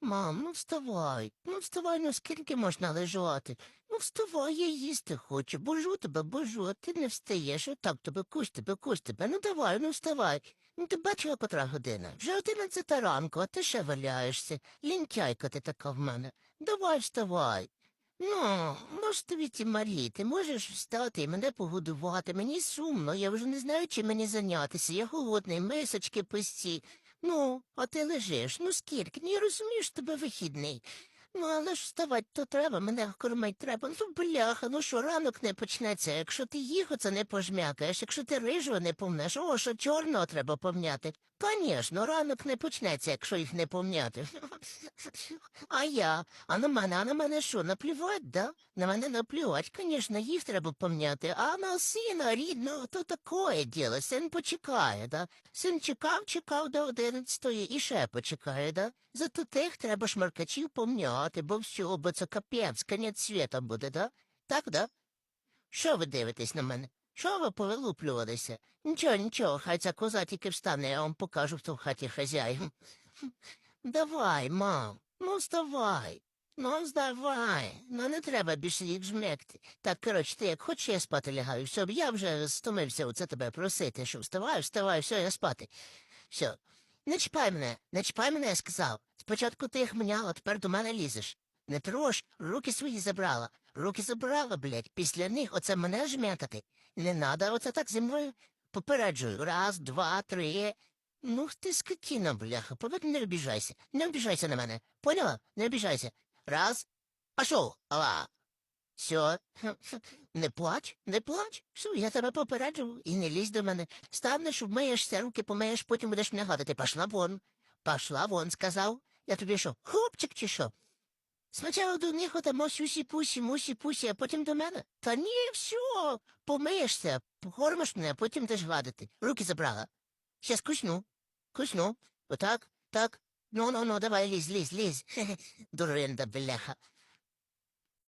Мам, ну вставай, ну вставай, ну скільки можна лежати? Ну вставай, я їсти хочу, божу тебе, божу, а ти не встаєш, отак тебе кусь тебе, кусь тебе. Ну давай, ну вставай. Ну ти бачила котра година? Вже одинадцята ранку, а ти ще валяєшся. Лінтяйка ти така в мене. Давай вставай. Ну, ж тобі ті малі, ти можеш встати і мене погодувати. Мені сумно, я вже не знаю, чим мені зайнятися. Я голодний, мисочки пусті. Ну, а ти лежиш, ну скільки? Ну, я розумію, тебе вихідний. Ну, але ж вставати то треба, мене кормить треба. Ну, бляха, ну що, ранок не почнеться. Якщо ти їх оце не пожмякаєш, якщо ти рижого не помнеш, о, що чорного треба помняти. Звісно, ранок не почнеться, якщо їх не помняти. А я? А на мене, а на мене що, наплювать, да? На мене наплювать, звісно, їх треба помняти. А на сина рідного, то такое діло, син почекає, да? Син чекав, чекав до одинадцятої і ще почекає, да? Зато тих треба шмаркачів помняти, бо все, бо це капець, конець світа буде, да? Так, да? Що ви дивитесь на мене? Що ви? Нічого, нічого, хай ця коза тільки встане, я вам покажу, хто в хаті хазяїн. Давай, мам, ну вставай. Ну, здавай, ну не треба більше їх жмекти. Так, коротше, ти як хочеш, я спати лягаю. Все, я вже стомився оце тебе просити, що вставай, вставай, все, я спати. Все. Не чіпай мене, не чіпай мене, я сказав. Спочатку ти їх мняла, тепер до мене лізеш. Не трош, руки свої забрала. Руки забрала, блядь. Після них оце мене жмякати. Не надо оце так зі мною. Попереджую. Раз, два, три. Ну ти скотіна, бляха, повик не обіжайся. Не обіжайся на мене. Поняла? Не обіжайся. Раз. Пішов. Ала. Все. Не плач, не плач. Все, я тебе попереджу і не лізь до мене. Станеш, вмиєшся, руки помиєш, потім будеш мене гадати. Пошла вон. Пошла вон, сказав. Я тобі що, хлопчик чи що? Спочатку до них отамо сюсі-пусі, мусі-пусі, а потім до мене. Та ні, все, помиєшся, покормиш мене, а потім теж гладити. Руки забрала. Щас кусну. Кусну. Отак, так. Ну, ну, ну, давай, лізь, лізь, лізь. Дуринда, бляха.